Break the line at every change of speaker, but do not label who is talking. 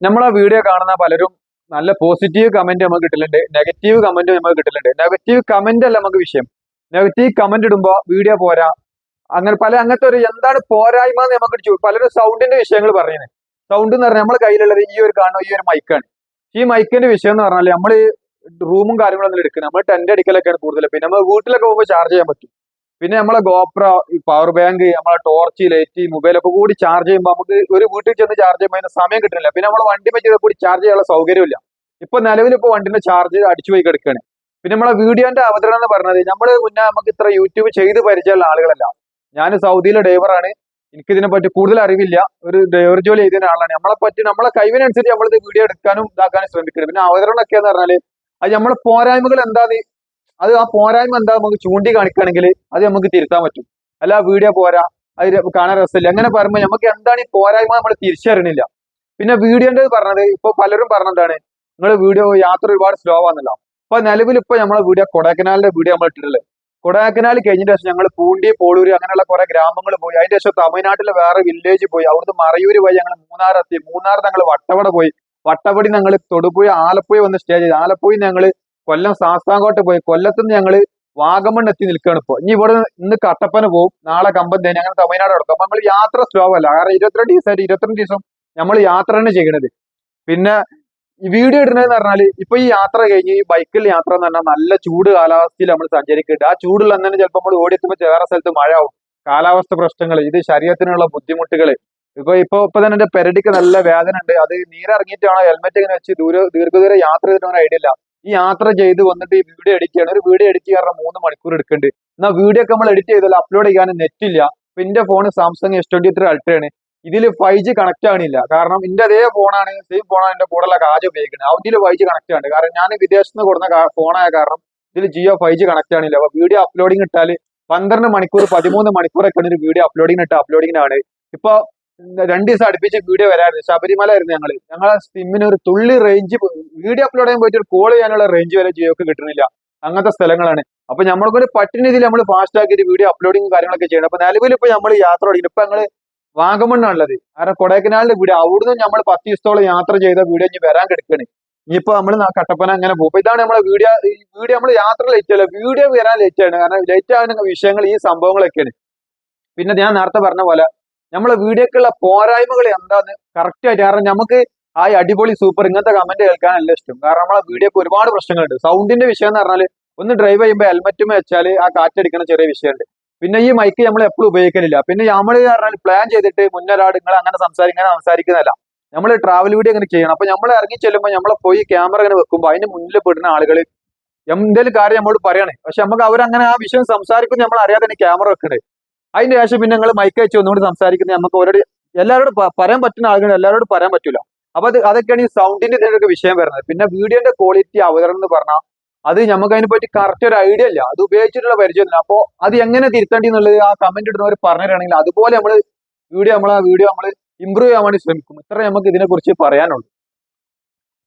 നമ്മളെ വീഡിയോ കാണുന്ന പലരും നല്ല പോസിറ്റീവ് കമന്റ് നമുക്ക് കിട്ടലുണ്ട് നെഗറ്റീവ് കമന്റ് നമുക്ക് കിട്ടലുണ്ട്. നെഗറ്റീവ് കമന്റ് അല്ല നമുക്ക് വിഷയം. നെഗറ്റീവ് കമന്റ് ഇടുമ്പോ വീഡിയോ പോരാ. അങ്ങനെ പല അങ്ങനത്തെ ഒരു എന്താണ് പോരായ്മ എന്ന് നമുക്ക് പലരും സൗണ്ടിന്റെ വിഷയങ്ങൾ പറയുന്നത് സൗണ്ട് എന്ന് പറഞ്ഞാൽ നമ്മളെ കയ്യിലുള്ളത് ഈ ഒരു കാണുന്ന ഈ ഒരു മൈക്കാണ് ഈ മൈക്കിന്റെ വിഷയം എന്ന് പറഞ്ഞാൽ നമ്മൾ റൂമും കാര്യങ്ങളൊന്നും എടുക്കുന്നത് നമ്മൾ ടെന്റ് അടിക്കലൊക്കെയാണ് കൂടുതൽ പിന്നെ നമ്മൾ വീട്ടിലൊക്കെ പോകുമ്പോൾ ചാർജ് ചെയ്യാൻ പറ്റും. പിന്നെ നമ്മളെ ഗോപ്ര പവർ ബാങ്ക് നമ്മളെ ടോർച്ച് ലൈറ്റ് മൊബൈലൊക്കെ കൂടി ചാർജ് ചെയ്യുമ്പോൾ നമുക്ക് ഒരു വീട്ടിൽ ചെന്ന് ചാർജ് ചെയ്യുമ്പോൾ അതിന് സമയം കിട്ടുന്നില്ല. പിന്നെ നമ്മളെ വണ്ടി വെച്ച് കൂടി ചാർജ് ചെയ്യാനുള്ള സൗകര്യമില്ല. ഇപ്പൊ നിലവിൽ ഇപ്പൊ വണ്ടിന്റെ ചാർജ് അടിച്ചു പോയി കിടക്കുകയാണ് പിന്നെ നമ്മളെ വീഡിയോന്റെ അവതരണം എന്ന് പറഞ്ഞത് നമ്മൾ മുന്നേ നമുക്ക് ഇത്ര യൂട്യൂബ് ചെയ്ത് പരിചയമുള്ള ആളുകളല്ല. ഞാൻ സൗദിയിലെ ഡ്രൈവറാണ് എനിക്ക് ഇതിനെ പറ്റി കൂടുതൽ അറിവില്ല. ഒരു ഡ്രൈവർ ജോലി ചെയ്ത ആളാണ് നമ്മളെ പറ്റി നമ്മളെ കഴിവിനനുസരിച്ച് നമ്മളിത് വീഡിയോ എടുക്കാനും ഇതാക്കാനും ശ്രമിക്കുന്നത് പിന്നെ അവതരണം ഒക്കെ എന്ന് പറഞ്ഞാൽ അത് നമ്മളെ പോരായ്മകൾ എന്താന്ന് അത് ആ പോരായ്മ എന്താ നമുക്ക് ചൂണ്ടി ചൂണ്ടിക്കാണിക്കുകയാണെങ്കിൽ അത് നമുക്ക് തിരുത്താൻ പറ്റും. അല്ല വീഡിയോ പോരാ അത് കാണാൻ രസമില്ല. അങ്ങനെ പറയുമ്പോൾ നമുക്ക് എന്താണ് ഈ പോരായ്മ നമ്മൾ തിരിച്ചറിയണില്ല. പിന്നെ വീഡിയോന്റെ പറഞ്ഞത് ഇപ്പൊ പലരും പറഞ്ഞതാണ് നിങ്ങൾ വീഡിയോ യാത്ര ഒരുപാട് സ്ലോ ആണെന്നല്ലോ അപ്പൊ നിലവിൽ ഇപ്പൊ നമ്മളെ വീഡിയോ കൊടൈക്കനാലിന്റെ വീഡിയോ നമ്മൾ ഇട്ടിട്ടുള്ളത് കൊടൈക്കനാൽ കഴിഞ്ഞതിന് ശേഷം ഞങ്ങൾ പൂണ്ടി പോളൂര് അങ്ങനെയുള്ള കുറെ ഗ്രാമങ്ങൾ പോയി. അതിന്റെ ശേഷം തമിഴ്നാട്ടിലെ വേറെ വില്ലേജ് പോയി. അവിടുന്ന് മറയൂര് പോയി ഞങ്ങൾ മൂന്നാർ എത്തി മൂന്നാർ ഞങ്ങൾ വട്ടവട പോയി. വട്ടവടി ഞങ്ങൾ തൊടുപുഴ ആലപ്പുഴ വന്ന് സ്റ്റേ ചെയ്തു. ആലപ്പുഴ ഞങ്ങൾ കൊല്ലം സാസ്താങ്കോട്ട് പോയി. കൊല്ലത്ത് നിന്ന് ഞങ്ങൾ വാഗമൺ എത്തി നിൽക്കുകയാണ് ഇപ്പോൾ ഇനി ഇവിടെ ഇന്ന് കട്ടപ്പന പോകും നാളെ കമ്പം കമ്പന്തേനി അങ്ങനെ തമിഴ്നാട് നടക്കും. അപ്പൊ നമ്മൾ യാത്ര സ്ലോ അല്ല. കാരണം ഇരുപത്തിരണ്ട് ദിവസമായിട്ട് ഇരുപത്തിരണ്ട് ദിവസം നമ്മൾ യാത്ര തന്നെ ചെയ്യണത്. പിന്നെ വീഡിയോ ഇടുന്നതെന്ന് പറഞ്ഞാൽ ഇപ്പൊ ഈ യാത്ര കഴിഞ്ഞ് ഈ ബൈക്കിൽ യാത്ര എന്ന് പറഞ്ഞാൽ നല്ല ചൂട് കാലാവസ്ഥയിൽ നമ്മൾ സഞ്ചരിക്കുന്നുണ്ട് ആ ചൂടുള്ള തന്നെ ചിലപ്പോൾ നമ്മൾ ഓടിയെത്തുമ്പോൾ വേറെ സ്ഥലത്ത് മഴ ആവും കാലാവസ്ഥ പ്രശ്നങ്ങൾ ഇത് ശരീരത്തിനുള്ള ബുദ്ധിമുട്ടുകൾ ഇപ്പൊ ഇപ്പൊ ഇപ്പൊ തന്നെ എന്റെ പെരടിക്ക് നല്ല വേദന ഉണ്ട് അത് നീരിറങ്ങിയിട്ടാണോ ഹെൽമെറ്റ് ഇങ്ങനെ വെച്ച് ദൂര ദീർഘദൂര യാത്ര ചെയ്തിട്ട് ഐഡിയ ഇല്ല. ഈ യാത്ര ചെയ്ത് വന്നിട്ട് ഈ വീഡിയോ എഡിറ്റ് ചെയ്യണം. ഒരു വീഡിയോ എഡിറ്റ് ചെയ്യാൻ മൂന്ന് മണിക്കൂർ എടുക്കുന്നുണ്ട് എന്നാൽ വീഡിയോ ഒക്കെ നമ്മൾ എഡിറ്റ് ചെയ്താൽ അപ്ലോഡ് ചെയ്യാൻ നെറ്റ് ഇല്ല. ഇപ്പൊ എന്റെ phone Samsung S twenty three അൾട്രയാണ് ഇതിൽ ഫൈവ് ജി കണക്ട് ആണില്ല കാരണം എന്റെ അതേ ഫോണാണ് സെയിം ഫോണാണ് എന്റെ കൂടുതലൊക്കെ കാജ് ഉപയോഗിക്കുന്നത് അതിൽ ഫൈവ് ജി കണക്ട് ആണ് കാരണം ഞാൻ വിദേശത്ത് നിന്ന് കൊടുക്കുന്ന ഫോണായ കാരണം ഇതിൽ ജിയോ ഫൈവ് ജി കണക്ട് ആണില്ല അപ്പൊ വീഡിയോ അപ്ലോഡിംഗ് ഇട്ടാൽ പന്ത്രണ്ട് മണിക്കൂർ പതിമൂന്ന് മണിക്കൂറൊക്കെയാണ് ഒരു വീഡിയോ അപ്ലോഡിംഗ് ഇട്ട് അപ്ലോഡിംഗിനാണ് ഇപ്പൊ രണ്ട് ദിവസം അടുപ്പിച്ച് വീഡിയോ വരായിരുന്നു. ശബരിമല ആയിരുന്നു ഞങ്ങൾ. ഞങ്ങളെ സിമ്മിന് ഒരു തുള്ളി റേഞ്ച് വീഡിയോ അപ്ലോഡ് ചെയ്യാൻ പോയിട്ട് ഒരു കോൾ ചെയ്യാനുള്ള റേഞ്ച് വരെ ജിയോക്ക് കിട്ടുന്നില്ല. അങ്ങനത്തെ സ്ഥലങ്ങളാണ്. അപ്പൊ നമ്മൾക്കൊരു പറ്റുന്ന രീതിയിൽ നമ്മൾ ഫാസ്റ്റ് ആക്കിയിട്ട് വീഡിയോ അപ്ലോഡിങ് കാര്യങ്ങളൊക്കെ ചെയ്യണം. അപ്പൊ നിലവിൽ ഇപ്പൊ നമ്മൾ യാത്ര തുടങ്ങി. ഇപ്പൊ ഞങ്ങൾ വാഗമണ്ണാണുള്ളത് കാരണം കൊടൈക്കനാലിന്റെ വീഡിയോ അവിടുന്ന് നമ്മൾ പത്ത് ദിവസത്തോളം യാത്ര ചെയ്ത വീഡിയോ ഇനി വരാൻ കിടക്കണ്. ഇനിയിപ്പോ നമ്മൾ കട്ടപ്പന അങ്ങനെ പോകും. ഇതാണ് നമ്മളെ വീഡിയോ വീഡിയോ നമ്മൾ യാത്ര ലേറ്റ് അല്ല. വീഡിയോ വരാൻ ലേറ്റ് ആണ്. കാരണം ലേറ്റ് ആകുന്ന വിഷയങ്ങൾ ഈ സംഭവങ്ങളൊക്കെയാണ്. പിന്നെ ഞാൻ നേരത്തെ പറഞ്ഞ പോലെ നമ്മളെ വീഡിയോക്കുള്ള പോരായ്മകൾ എന്താന്ന് കറക്റ്റ് ആയിട്ട് കാരണം നമുക്ക് ആ അടിപൊളി സൂപ്പർ ഇങ്ങനത്തെ കമന്റ് കേൾക്കാൻ നല്ല ഇഷ്ടം. കാരണം നമ്മളെ വീഡിയോക്ക് ഒരുപാട് പ്രശ്നങ്ങളുണ്ട്. സൗണ്ടിന്റെ വിഷയം എന്ന് പറഞ്ഞാൽ ഒന്ന് ഡ്രൈവ് ചെയ്യുമ്പോൾ ഹെൽമറ്റും വെച്ചാൽ ആ കാറ്റടിക്കുന്ന ചെറിയ വിഷയമുണ്ട്. പിന്നെ ഈ മൈക്ക് നമ്മൾ എപ്പോഴും ഉപയോഗിക്കലില്ല. പിന്നെ നമ്മൾ പറഞ്ഞാൽ പ്ലാൻ ചെയ്തിട്ട് മുന്നൊരാട് നിങ്ങൾ അങ്ങനെ സംസാരിക്കാൻ സംസാരിക്കുന്നതല്ല. നമ്മൾ ട്രാവൽ വീഡിയോ അങ്ങനെ ചെയ്യണം. അപ്പൊ നമ്മൾ ഇറങ്ങി ചെല്ലുമ്പോൾ നമ്മളെ പോയി ക്യാമറ ഇങ്ങനെ വെക്കുമ്പോൾ അതിന് മുന്നിൽ പെടുന്ന ആളുകൾ എന്തെങ്കിലും കാര്യം നമ്മോട് പറയണേ. പക്ഷെ നമുക്ക് അവരങ്ങനെ ആ വിഷയം സംസാരിക്കുന്നു നമ്മൾ അറിയാതെ ക്യാമറ വെക്കണേ അതിന്റെ ശേഷം പിന്നെ ഞങ്ങൾ മൈക്ക് വെച്ച് ഒന്നുകൂടി സംസാരിക്കുന്നത് നമുക്ക് ഓരോട് എല്ലാവരോടും പറയാൻ പറ്റുന്ന ആളുകൾ എല്ലാവരോടും പറയാൻ പറ്റൂല. അപ്പൊ അത് അതൊക്കെയാണ് ഈ സൗണ്ടിന്റെ ഇതിനൊക്കെ വിഷയം വരുന്നത്. പിന്നെ വീഡിയോന്റെ ക്വാളിറ്റി അവതരണം എന്ന് പറഞ്ഞാൽ അത് നമുക്ക് അതിനെ പറ്റി കറക്റ്റ് ഒരു ഐഡിയ ഇല്ല. അത് ഉപയോഗിച്ചിട്ടുള്ള പരിചയമില്ല. അപ്പോൾ അത് എങ്ങനെ തിരുത്തേണ്ടി എന്നുള്ളത് ആ കമന്റ് ഇടുന്നവർ പറഞ്ഞു തരാണെങ്കിൽ അതുപോലെ നമ്മൾ വീഡിയോ നമ്മൾ ആ വീഡിയോ നമ്മൾ ഇമ്പ്രൂവ് ചെയ്യാൻ വേണ്ടി ശ്രമിക്കും. ഇത്ര നമുക്ക് ഇതിനെക്കുറിച്ച് പറയാനുള്ളൂ.